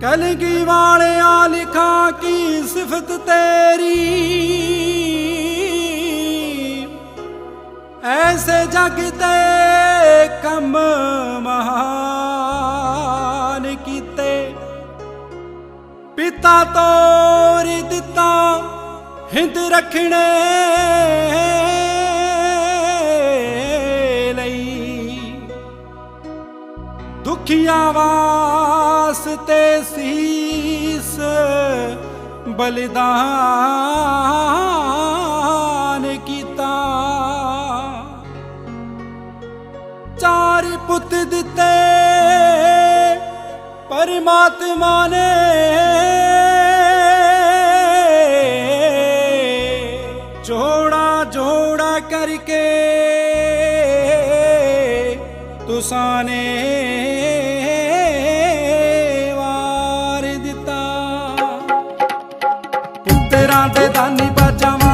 ਕਲਗੀ ਵਾਲਿਆਂ ਲਿਖਾਂ ਕੀ ਸਿਫਤ ਤੇਰੀ? ਐਸੇ ਜਗ ਤੇ ਕੰਮ ਮਹਾਨ ਕੀਤੇ। ਪਿਤਾ ਤੋਰ ਦਿੱਤਾ ਹਿੰਦ ਰੱਖਣੇ ਲਈ। ਦੁਖੀਆਂ ਵਾਸਤੇ ਸੀਸ ਬਲਿਦਾਨ ਕੀਤਾ। ਚਾਰ ਪੁੱਤ ਦਿੱਤੇ ਪਰਮਾਤਮਾ ਨੇ। ਜੋੜਾ ਜੋੜਾ ਕਰਕੇ ਤੁਸਾਂ ਨੇ রানী বাজামা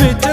biter